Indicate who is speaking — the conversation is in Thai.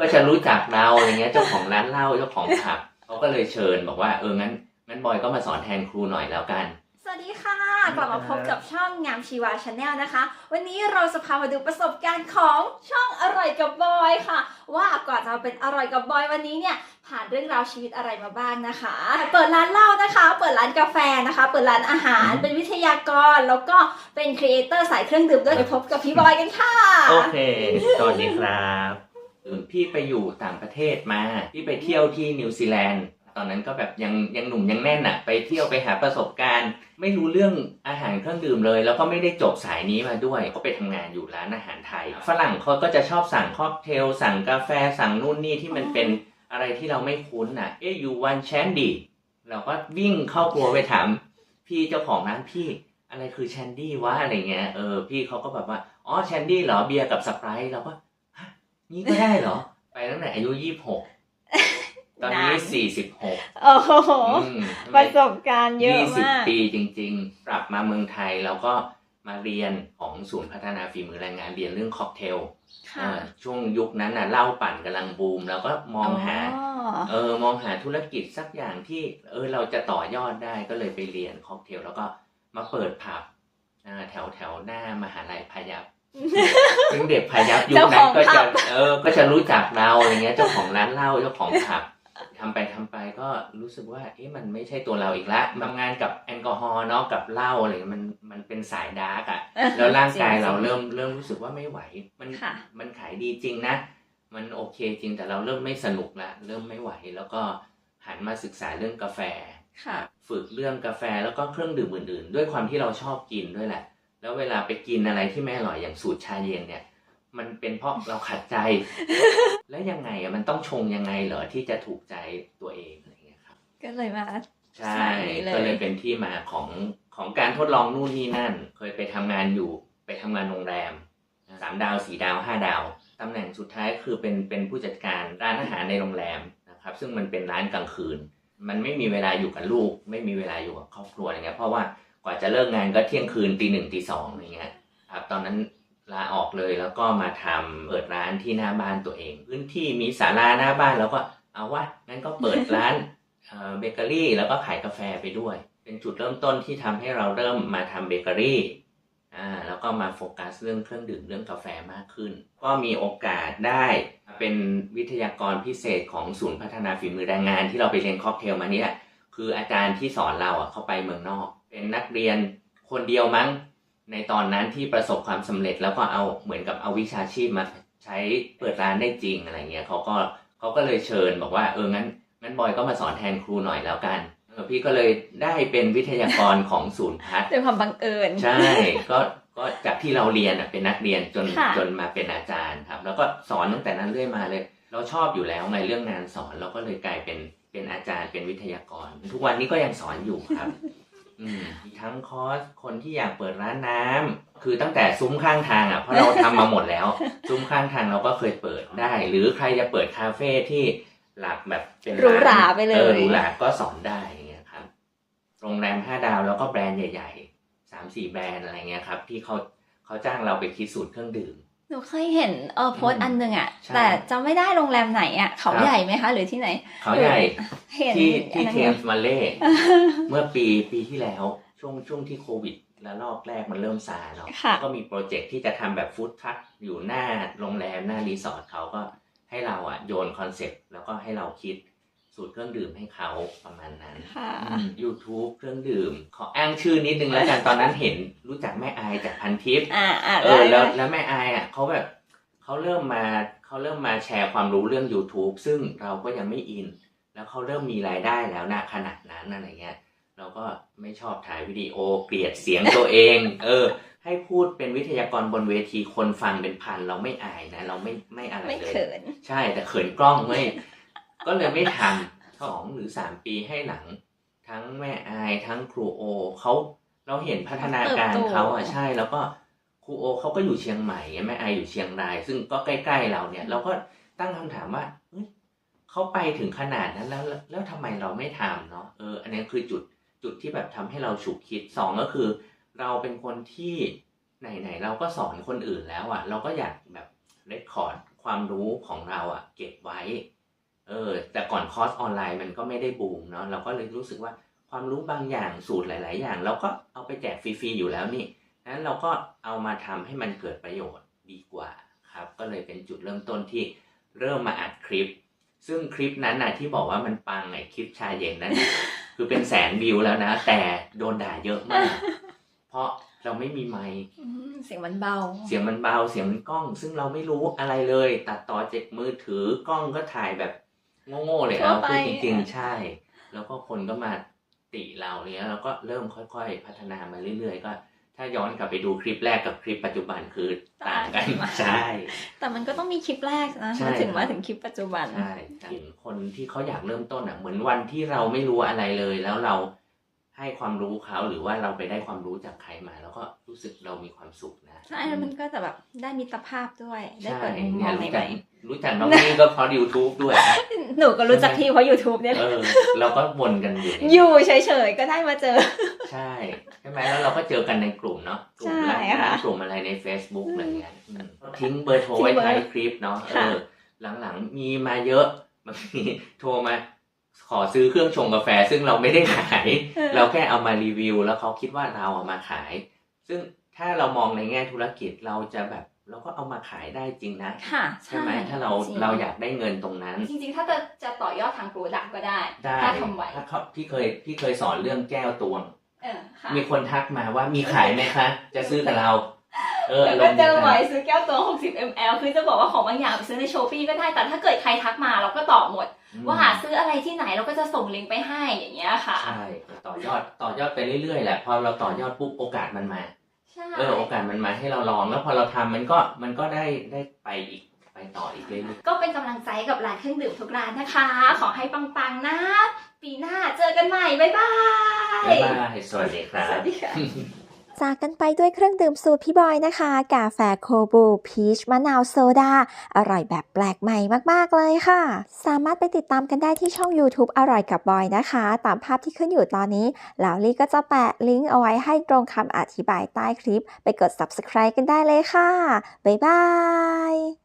Speaker 1: ก็จะรู้จักเราอย่างเงี้ยเจ้าของร้านเหล้าเจ้าของผับเขาก็เลยเชิญบอกว่าเอองั้นงั้นบอยก็มาสอนแทนครูหน่อยแล้วกัน
Speaker 2: สวัสดีค่ะกลับมาพบกับช่องงามชีวาชาแนลนะคะ วันนี้เราจะพามาดูประสบการณ์ของช่องอร่อยกับบอยค่ะ ว่าก่อนจะมาเป็นอร่อยกับบอยวันนี้เนี่ยผ่านเรื่องราวชีวิตอะไรมาบ้างนะคะ เปิดร้านเหล้านะคะ เปิดร้านกาแฟนะคะ เปิดร้านอาหารเป็นวิทยากรแล้วก็เป็นครีเอเตอร์สายเครื่องดื่มด้วยไปพบกับพี่บอยกันค่ะ
Speaker 1: โอเคสวัสดีครับอืม พี่ไปอยู่ต่างประเทศมา พี่ไปเที่ยวที่นิวซีแลนด์ ตอนนั้นก็แบบยังยังหนุ่มยังแน่นอะไปเที่ยวไปหาประสบการณ์ ไม่รู้เรื่องอาหารเครื่องดื่มเลย แล้วก็ไม่ได้จบสายนี้มาด้วยก็ไปทำงานอยู่ร้านอาหารไทย ฝรั่งเขาก็จะชอบสั่งค็อกเทลสั่งกาแฟสั่งนู่นนี่ที่มันเป็นอะไรที่เราไม่คุ้นอะเอ๊ะยูวันแชนดี้เราก็วิ่งเข้าครัวไปถามพี่เจ้าของร้านพี่อะไรคือแชนดี้วะอะไรเงี้ยเออพี่เขาก็แบบว่าอ๋อแชนดี้เหรอเบียร์กับสไปร์เราก็ฮะ นี่ก็ได้เหรอ ไปตั้งแต่อายุยี่หกตอนนี้
Speaker 2: นาน
Speaker 1: สี่สิบหก
Speaker 2: โอ้โห
Speaker 1: ม
Speaker 2: ประสบการณ์เยอะ
Speaker 1: ยี่สิบ
Speaker 2: มาก
Speaker 1: ปีจริง ๆ กลับมาเมืองไทยแล้วก็มาเรียนของศูนย์พัฒนาฝีมือแรงงานเรียนเรื่องค็อกเทล
Speaker 2: ค่ะ
Speaker 1: เออช่วงยุคนั้นน่ะเหล้าปั่นกำลังบูม แล้วก็มองหาเออมองหาธุรกิจสักอย่างที่เออเราจะต่อยอดได้ก็เลยไปเรียนค็อกเทลแล้วก็มาเปิดผับอ่าแถวแถวหน้ามหาลัยพายัพ ซึ่งเด็กพายัพยุคนั้นก็
Speaker 2: เจ้า
Speaker 1: จะ
Speaker 2: ของผับ
Speaker 1: เออ ก็จะรู้จักเราอะไรเงี้ย เจ้าของร้านเหล้าเจ้าของผับทำไปทำไปก็รู้สึกว่าเอ๊ะมันไม่ใช่ตัวเราอีกละทำงานกับแอลกอฮอล์เนาะกับเหล้าอะไรเงี้ยมันมันเป็นสายดาร์กอะแล้วร่างกายเราเริ่มเริ่มรู้สึกว่าไม่ไหว มัน
Speaker 2: ค่ะ
Speaker 1: มันขายดีจริงนะ มันโอเคจริงแต่เราเริ่มไม่สนุกละเริ่มไม่ไหวแล้วก็หันมาศึกษาเรื่องกาแฟ
Speaker 2: ค่ะ
Speaker 1: ฝึกเรื่องกาแฟแล้วก็เครื่องดื่มอื่น ๆ ด้วยความที่เราชอบกินด้วยแหละ แล้วเวลาไปกินอะไรที่ไม่อร่อยอย่างสูตรชาเย็นเนี่ย มันเป็นเพราะเราขัดใจ แล้วยังไงอะมันต้องชงยังไงเหรอที่จะถูกใจตัวเองอะไรอย่างเงี้ยครับ
Speaker 2: ก็เลยมา
Speaker 1: ใช่
Speaker 2: สายนี้เลย
Speaker 1: ก็เลยเป็นที่มาของของการทดลองนู่นนี่นั่น เคยไปทำงานอยู่ไปทำงานโรงแรมสามดาวสี่ดาวห้าดาวตำแหน่งสุดท้ายคือเป็นเป็นผู้จัดการร้านอาหารในโรงแรมนะครับ ซึ่งมันเป็นร้านกลางคืน มันไม่มีเวลาอยู่กับลูก ไม่มีเวลาอยู่กับครอบครัวอะไรเงี้ยเพราะว่า กว่าจะเลิกงานก็เที่ยงคืนตีหนึ่งตีสองอะไรเงี้ยครับตอนนั้นลาออกเลยแล้วก็มาทำเปิดร้านที่หน้าบ้านตัวเอง พื้นที่มีศาลาหน้าบ้านแล้วก็เอาว่างั้นก็เปิดร้านเบเกอรี่แล้วก็ขายกาแฟไปด้วย เป็นจุดเริ่มต้นที่ทำให้เราเริ่มมาทำเบเกอรี่อ่าแล้วก็มาโฟกัสเรื่องเครื่องดื่มเรื่องกาแฟมากขึ้น ก็มีโอกาสได้เป็นวิทยากรพิเศษของศูนย์พัฒนาฝีมือแรงงานที่เราไปเรียนค็อกเทลมาเนี่ยคืออาจารย์ที่สอนเราอะเขาไปเมืองนอก เป็นนักเรียนคนเดียวมั้ง ในตอนนั้นที่ประสบความสำเร็จแล้วก็เอาเหมือนกับเอาวิชาชีพมาใช้เปิดร้านได้จริงอะไรเงี้ยเขาก็เขาก็เลยเชิญบอกว่าเอองั้นงั้นบอยก็มาสอนแทนครูหน่อยแล้วกันเออพี่ก็เลยได้เป็นวิทยากรของศูนย์พัฒน์
Speaker 2: ด้วยความบังเอิญ
Speaker 1: ใช่ก็ก็จากที่เราเรียนอะเป็นนักเรียนจน
Speaker 2: ค่ะ
Speaker 1: จนมาเป็นอาจารย์ครับ แล้วก็สอนตั้งแต่นั้นเรื่อยมาเลย เราชอบอยู่แล้วไงเรื่องงานสอนเราก็เลยกลายเป็นเป็นอาจารย์เป็นวิทยากร ทุกวันนี้ก็ยังสอนอยู่ครับ อืมมีทั้งคอร์สคนที่อยากเปิดร้านน้ำคือตั้งแต่ซุ้มข้างทางอะเพราะเราทำมาหมดแล้ว ซุ้มข้างทางเราก็เคยเปิดได้ หรือใครจะเปิดคาเฟ่ที่หลักแบบเป็น
Speaker 2: หรูหราไปเลย
Speaker 1: ออหรูหราก็สอนได้อย่างเงี้ยครับโรงแรมห้าดาวแล้วก็แบรนด์ใหญ่ๆสามสี่แบรนด์อะไรเงี้ยครับ ที่เขาเขาจ้างเราไปคิดสูตรเครื่องดื่ม
Speaker 2: หนูเคยเห็นเออโพส
Speaker 1: อื
Speaker 2: ต์
Speaker 1: ม
Speaker 2: อันหนึงอะ
Speaker 1: ใช่
Speaker 2: แต่จำไม่ได้โรงแรมไหนอะ เขา
Speaker 1: ครับ
Speaker 2: ใหญ่ไหมคะ หรือที่ไหน
Speaker 1: เขาใหญ่
Speaker 2: เห็น
Speaker 1: ที่
Speaker 2: อั
Speaker 1: ที่
Speaker 2: นนั้น
Speaker 1: เท
Speaker 2: ไหม
Speaker 1: มส์มาเล่เมื่อปีปีที่แล้ว ช่วงช่วงที่โควิดและรอบแรกมันเริ่มซาเนาะ
Speaker 2: ค่ะ
Speaker 1: ก็มีโปรเจกต์ที่จะทำแบบฟู้ดทรัคอยู่หน้าโรงแรมหน้ารีสอร์ทเขาก็ให้เราอะโยนคอนเซปต์แล้วก็ให้เราคิด สูตรเครื่องดื่มให้เขาประมาณนั้น
Speaker 2: ค่ะ
Speaker 1: อืม YouTube เครื่องดื่ม ขออ้างชื่อนิดนึงแล้วกันตอนนั้นเห็นรู้จักแม่อายจากพันทิป
Speaker 2: อ่าอ่า
Speaker 1: เอ
Speaker 2: ได้
Speaker 1: อแล้ว
Speaker 2: ได้
Speaker 1: แล้วแม่อายอะเขาแบบเขาเริ่มมาเขาเริ่มมาแชร์ความรู้เรื่อง YouTube ซึ่งเราก็ยังไม่อิน แล้วเขาเริ่มมีรายได้แล้วนะขนาดนั้นอะไรเงี้ยเราก็ไม่ชอบถ่ายวิดีโอเกลียดเสียงตัวเอง เออ ให้พูดเป็นวิทยากรบนเวทีคนฟังเป็นพันเราไม่อายนะ เราไม่ไม่อะไร
Speaker 2: ไม่
Speaker 1: เลย
Speaker 2: เขิน
Speaker 1: ใช่แต่เขินกล้องไม่ ก็เลยไม่ทำสองหรือสามปีให้หลัง ทั้งแม่อายทั้งครูโอเขาเราเห็นพัฒนาการ
Speaker 2: เติบโต
Speaker 1: เขาอะใช่แล้วก็ครูโอเขาก็อยู่เชียงใหม่แม่อายอยู่เชียงราย ซึ่งก็ใกล้ๆเราเนี่ย เราก็ตั้งคำถามว่าเฮ้ยเขาไปถึงขนาดนั้นแล้วแล้วแล้วทำไมเราไม่ทำเนาะเออ อันนี้คือจุดจุดที่แบบทำให้เราฉุกคิดสองก็คือ เราเป็นคนที่ไหนๆเราก็สอนคนอื่นแล้วอะ เราก็อยากแบบเรคคอร์ดความรู้ของเราอะเก็บไว้ เออแต่ก่อนคอร์สออนไลน์มันก็ไม่ได้บูมเนาะเราก็เลยรู้สึกว่าความรู้บางอย่างสูตรหลาย ๆ อย่าง เราก็เอาไปแจกฟรีๆอยู่แล้วนี่นั้นเราก็เอามาทำให้มันเกิดประโยชน์ดีกว่าครับ ก็เลยเป็นจุดเริ่มต้นที่เริ่มมาอัดคลิป ซึ่งคลิปนั้นน่ะที่บอกว่ามันปังไอ้คลิปชาเย็นนั้นน่ะคือเป็นแสนวิวแล้วนะ แต่โดนด่าเยอะมาก เพราะเราไม่มีไมค์
Speaker 2: อืมเสียงมันเบา
Speaker 1: เสียงมันเบา เสียงมันกล้อง ซึ่งเราไม่รู้อะไรเลย ตัดต่อเจ็กมือถือกล้องก็ถ่ายแบบ โง่ๆเลย
Speaker 2: ทั่
Speaker 1: เอา
Speaker 2: วไป
Speaker 1: พูดจริงๆใช่ แล้วก็คนก็มาติเราเนี้ยเราก็เริ่มค่อยๆ พัฒนามาเรื่อยๆ ก็ ถ้าย้อนกลับไปดูคลิปแรกกับคลิปปัจจุบันคือต่างกันใช่
Speaker 2: แต่มันก็ต้องมีคลิปแรกนะ
Speaker 1: ใช่
Speaker 2: มาถึง
Speaker 1: ครับ
Speaker 2: มาถึงคลิปปัจจุบัน
Speaker 1: ใช่เห็นคนที่เขาอยากเริ่มต้นอะเหมือนวันที่เราไม่รู้อะไรเลยแล้วเรา ให้ความรู้เขาหรือว่าเราไปได้ความรู้จากใครมา แล้วก็รู้สึกเรามีความสุขนะ
Speaker 2: ใช่แล้วมันก็จะแบบได้มิตรภาพด้วย ได้
Speaker 1: ใช่
Speaker 2: เปิดมุมม
Speaker 1: เนี่
Speaker 2: อยง
Speaker 1: รู้
Speaker 2: ให
Speaker 1: จัก
Speaker 2: ม่
Speaker 1: รู้จักน้องนี่ก็เพราะ YouTube ด้วยนะ
Speaker 2: ๆหนูก็รู้จักพี่เพราะ YouTube เนี่ยแห
Speaker 1: เอ
Speaker 2: ละ
Speaker 1: อเราก็วนกันอยู่ใน
Speaker 2: อยู่เฉยๆก็ได้มาเจอ
Speaker 1: ใช่ใช่ไหมแล้วเราก็เจอกันในกลุ่มเนาะกลุ่ม
Speaker 2: ใช่
Speaker 1: ร้าน
Speaker 2: ค่ะ
Speaker 1: กลุ่มอะไรใน Facebook อะไรเงี้ยอืมทิ้งเบอร์โทรไว้
Speaker 2: ทิ้งเบอร์
Speaker 1: ท้ายคลิปเนาะเอ
Speaker 2: ค่ะ
Speaker 1: อหลังๆมีมาเยอะบางทีโทรมา ขอซื้อเครื่องชงกาแฟซึ่งเราไม่ได้ขาย เราแค่เอามารีวิว แล้วเขาคิดว่าเราเอามาขาย ซึ่งถ้าเรามองในแง่ธุรกิจเราจะแบบเราก็เอามาขายได้จริงนะ
Speaker 2: ค่ะ
Speaker 1: ใช่ไหมถ้าเรา
Speaker 2: จง
Speaker 1: เราอยากได้เงินตรงนั้น
Speaker 2: จริงๆ ถ้าจะจะต่อยอดทางโปรดักต์ก็ได้
Speaker 1: ได้
Speaker 2: ถ้าทำไหว
Speaker 1: ถ้าเขาพี่เคยพี่เคยสอนเรื่องแก้วตวง
Speaker 2: เออค่ะ
Speaker 1: มีคนทักมาว่ามีขายไหมคะ จะซื้อกับเราเออ
Speaker 2: แล้ว
Speaker 1: อาร
Speaker 2: ก็
Speaker 1: มณ์
Speaker 2: เจ
Speaker 1: ดี
Speaker 2: อไหว
Speaker 1: กัน
Speaker 2: ซื้อแก้วตัว60 ml คือจะบอกว่าของบางอย่างไปซื้อในโชปี้ก็ได้แต่ถ้าเกิดใครทักมาเราก็ตอบหมด ว่าหาซื้ออะไรที่ไหนเราก็จะส่งลิงก์ไปให้อย่างเงี้ยค่ะ
Speaker 1: ใช่ต่อยอดต่อยอดไปเรื่อยๆแหละพอเราต่อยอดปุ๊บโอกาสมันมา
Speaker 2: ใช่
Speaker 1: เออโอกาสมันมาให้เราลอง แล้วพอเราทำมันก็มันก็ได้ได้ไปอีกไปต่ออีกเรื่อย
Speaker 2: ก็เป็นกำลังใจกับร้านเครื่องดื่มทุกร้านนะคะ ขอให้ปังๆนะปีหน้าเจอกันใหม่บ๊ายบาย
Speaker 1: ๆบ๊ายบายสวัสดีครับ
Speaker 2: สวัสดีค่ะ
Speaker 3: จากกันไปด้วยเครื่องดื่มสูตรพี่บอยนะคะ กาแฟโคบูพีชมะนาวโซดา อร่อยแบบแปลกใหม่มาก ๆ เลยค่ะ สามารถไปติดตามกันได้ที่ช่อง YouTube อร่อยกับบอยนะคะ ตามภาพที่ขึ้นอยู่ตอนนี้ แล้วลี่ก็จะแปะลิงก์เอาไว้ให้ตรงคำอธิบายใต้คลิป ไปกด subscribe กันได้เลยค่ะ บ๊ายบาย